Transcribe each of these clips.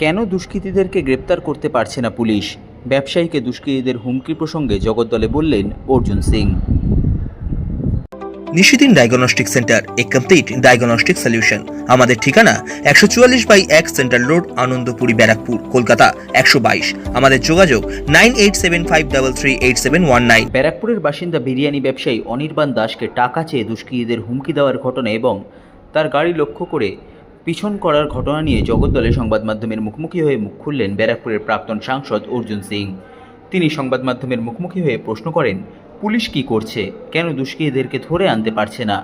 কেন দুষ্কৃতীদেরকে গ্রেপ্তার করতে পারছে না পুলিশ? ব্যবসায়ীকে দুষ্কৃতীদের হুমকি প্রসঙ্গে জগদ্দলে বললেন অর্জুন সিং। নিশিদিন ডায়াগনস্টিক সেন্টার এ কমপ্লিট ডায়াগনস্টিক সলিউশন। আমাদের ঠিকানা একশো চুয়াল্লিশ বাই এক সেন্ট্রাল রোড আনন্দপুরি ব্যারাকপুর কলকাতা একশো বাইশ। আমাদের যোগাযোগ nine eight seven five double three eight seven one nine. ব্যারাকপুরের বাসিন্দা বিরিয়ানি ব্যবসায়ী অনির্বাণ দাসকে টাকা চেয়ে দুষ্কৃতীদের হুমকি দেওয়ার ঘটনা এবং তার গাড়ি লক্ষ্য করে পিছন করার ঘটনা নিয়ে জগদ্দলে সংবাদ মাধ্যমের মুখোমুখি হয়ে মুখ খুললেন ব্যারাকপুরের প্রাক্তন সাংসদ অর্জুন সিং। তিনি সংবাদ মাধ্যমের মুখোমুখি হয়ে প্রশ্ন করেন, পুলিশ কি করছে? কেন দুষ্কৃতীদেরকে ধরে আনতে পারছে না?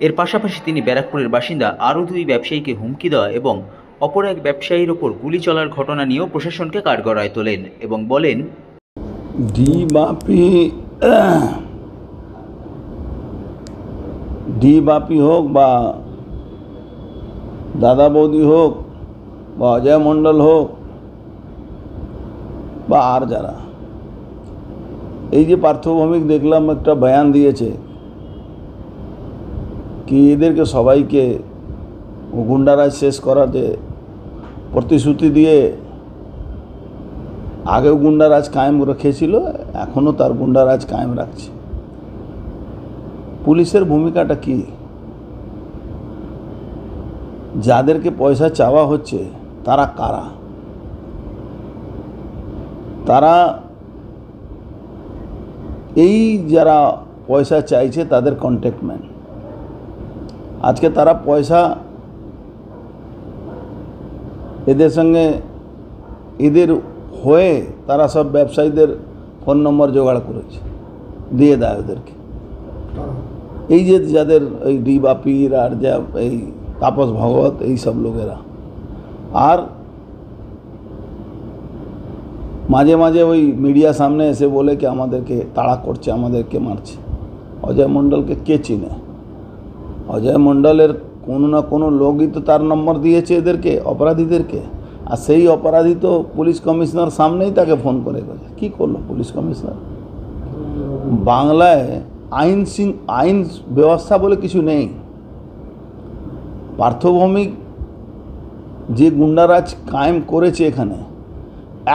এর পাশাপাশি তিনি ব্যারাকপুরের বাসিন্দা আরও দুই ব্যবসায়ীকে হুমকি দেওয়া এবং অপর এক ব্যবসায়ীর ওপর গুলি চলার ঘটনা নিয়েও প্রশাসনকে কাঠগড়ায় তোলেন এবং বলেন ডি বাপি হোক বা দাদা বৌদি হোক বা অজয় মণ্ডল হোক বা আর যারা। এই যে পার্থভৌমিক দেখলাম, একটা বয়ান দিয়েছে কি এদেরকে সবাইকে গুন্ডারাজ শেষ করাতে প্রতিশ্রুতি দিয়ে আগেও গুন্ডারাজ কায়েম রেখেছিল, এখনও তার গুন্ডারাজ কায়েম রাখছে। পুলিশের ভূমিকাটা কি? যাদেরকে পয়সা চাওয়া হচ্ছে তারা কারা? তারা এই যারা পয়সা চাইছে তাদের কন্ট্যাক্টম্যান আজকে তারা পয়সা এদের সঙ্গে এদের হয়ে তারা সব ব্যবসায়ীদের ফোন নম্বর জোগাড় করেছে দিয়ে দেয় ওদেরকে। এই যে যাদের ওই ডি বাপির আর যা এই তাপস ভগবত, এই সব লোকেরা। আর মাঝে মাঝে ওই মিডিয়া সামনে এসে বলে কি আমাদেরকে তাড়া করছে, আমাদেরকে মারছে। অজয় মণ্ডলকে কে চিনে? অজয় মণ্ডলের কোনো না কোনো লোকই তো তার নম্বর দিয়েছে এদেরকে, অপরাধীদেরকে। আর সেই অপরাধী তো পুলিশ কমিশনার সামনেই তাকে ফোন করে গেছে। কী করল পুলিশ কমিশনার? বাংলায় আইন সিং- আইন ব্যবস্থা বলে কিছু নেই। পার্থভৌমিক যে গুন্ডারাজ কায়েম করেছে এখানে,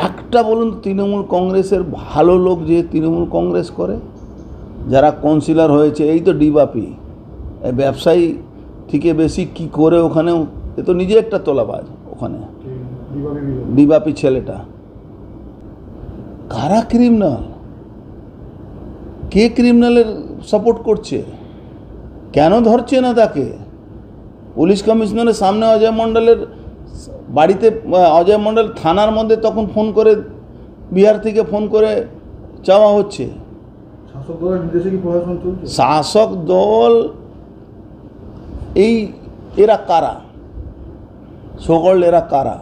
একটা বলুন তৃণমূল কংগ্রেসের ভালো লোক যে তৃণমূল কংগ্রেস করে, যারা কাউন্সিলর হয়েছে, এই তো ডিবাপি। ব্যবসায়ী থেকে বেশি কি করে ওখানে এ তো নিজে একটা তোলাবাজ ওখানে। ডিবাপি ছেলেটা। কারা ক্রিমিনাল কে ক্রিমিনালের সাপোর্ট করছে? কেন ধরছে না তাকে? পুলিশ কমিশনারের সামনে অজয় মণ্ডলের বাড়িতে অজয় মণ্ডল থানার মধ্যে তখন ফোন করে বিহার থেকে ফোন করে চাওয়া হচ্ছে। শাসক দল এই এরা কারা? সকল এরা কারা?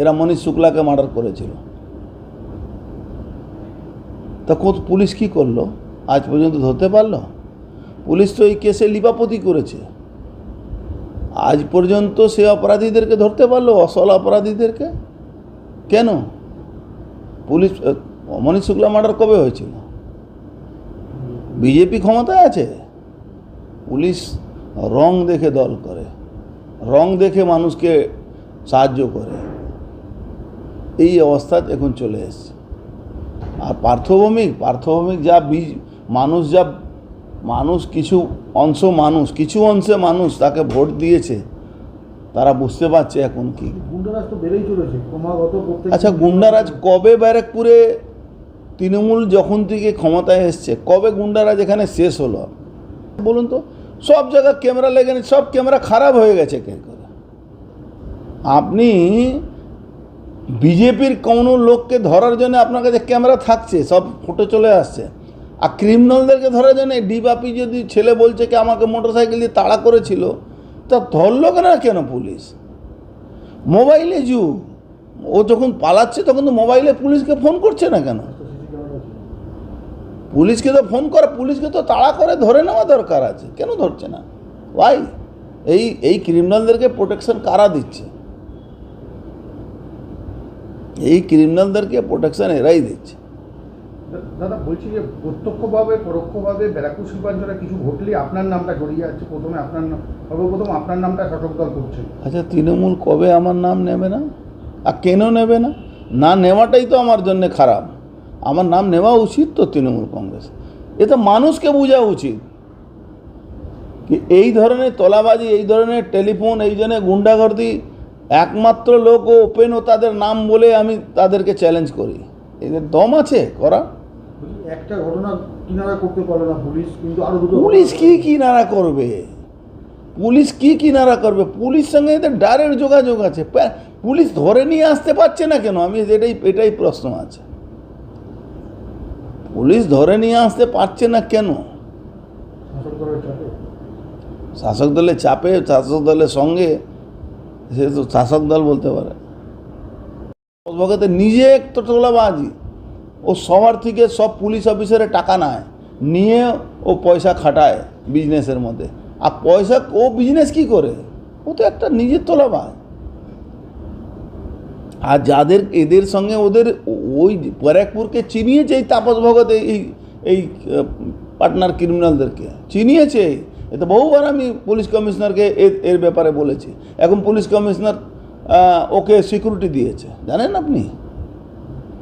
এরা মনীষ শুক্লাকে মার্ডার করেছিল। তা কোথ পুলিশ কি করল? আজ পর্যন্ত ধরতে পারল? পুলিশ তো এই কেসে লিপাপতি করেছে। আজ পর্যন্ত সে অপরাধীদেরকে ধরতে পারল, অসল অপরাধীদেরকে? কেন? পুলিশ অমনি শুক্লা মার্ডার কবে হয়েছিল? বিজেপি ক্ষমতায় আছে? পুলিশ রং দেখে দল করে, রং দেখে মানুষকে সাহায্য করে। এই অবস্থা এখন চলে এসছে। আর পার্থভৌমিক পার্থভৌমিক যা বীজ, মানুষ যা মানুষ কিছু অংশ মানুষ কিছু অংশে মানুষ তাকে ভোট দিয়েছে তারা বুঝতে পারছে এখন কি। গুন্ডারাজ তো বেড়েই চলেছে আচ্ছা গুন্ডারাজ কবে ব্যারাকপুরে তৃণমূল যখন থেকে ক্ষমতায় এসছে কবে গুন্ডারাজ এখানে শেষ হলো? বলুন তো সব জায়গায় ক্যামেরা লেগে সব ক্যামেরা খারাপ হয়ে গেছে কে করে। আপনি বিজেপির কোনো লোককে ধরার জন্য আপনার কাছে ক্যামেরা থাকছে সব ফটো চলে আসছে। আর ক্রিমিনালদেরকে ধরার জন্য ডিবাপি যদি ছেলে বলছে কি আমাকে মোটরসাইকেল দিয়ে তাড়া করেছিল, তা ধরলো কেন কেন পুলিশ? মোবাইলে যুগ। ও যখন পালাচ্ছে তখন তো মোবাইলে পুলিশকে ফোন করছে না কেন? পুলিশকে তো ফোন করে, পুলিশকে তো তাড়া করে ধরে নেওয়া দরকার আছে। কেন ধরছে না? ভাই এই এই ক্রিমিনালদেরকে প্রোটেকশন কারা দিচ্ছে? এই ক্রিমিনালদেরকে প্রোটেকশন এরাই দিচ্ছে। দাদা, বলছি যে প্রত্যক্ষভাবে, পরোক্ষভাবে ব্যারাকপুর শিল্পাঞ্চলে কিছু ঘটলে আপনার নামটা জড়িয়ে আছে, প্রথমে আপনার সর্বপ্রথম আপনার নামটা শাসক দল করছে আচ্ছা তৃণমূল কবে আমার নাম নেবে না? আর কেন নেবে না? না নেওয়াটাই তো আমার জন্য খারাপ। আমার নাম নেওয়া উচিত তো তৃণমূল কংগ্রেস। এ তো মানুষকে বোঝা উচিত। কি এই ধরনের তলাবাজি, এই ধরনের টেলিফোন, এই ধরনের গুন্ডাগর্দি, একমাত্র লোক ও ওপেন ও তাদের নাম বলে আমি তাদেরকে চ্যালেঞ্জ করি। এদের দম আছে, করা। একটা ঘটনা কিনারা করতে পারল না পুলিশ কিন্তু আরও দুটো পুলিশ কি কিনারা করবে? পুলিশ কি কিনারা করবে? পুলিশ সঙ্গে এদের ডাইরেক্ট যোগাযোগ আছে। পুলিশ ধরে নিয়ে আসতে পারছে না কেন? আমি এটাই এটাই প্রশ্ন আছে। পুলিশ ধরে নিয়ে আসতে পারছে না কেন? শাসক দলের চাপে। শাসক দলের সঙ্গে সে তো শাসক দল বলতে পারে। নিজে একটা তোলাবাজি ও সবার থেকে সব পুলিশ অফিসারে টাকা নেয়, নিয়ে ও পয়সা খাটায় বিজনেসের মধ্যে। আর পয়সা, ও বিজনেস কি করে? ও তো একটা নিজের তোলাবাজ আর যাদের, এদের সঙ্গে ওদের ওই ব্যারাকপুরকে চিনিয়েছে এই তাপস ভগত, এই- এই পার্টনার ক্রিমিনালদেরকে। চিনিয়েছে। এ তো বহুবার আমি পুলিশ কমিশনারকে এর ব্যাপারে বলেছি। এখন পুলিশ কমিশনার ওকে সিকিউরিটি দিয়েছে। জানেন আপনি?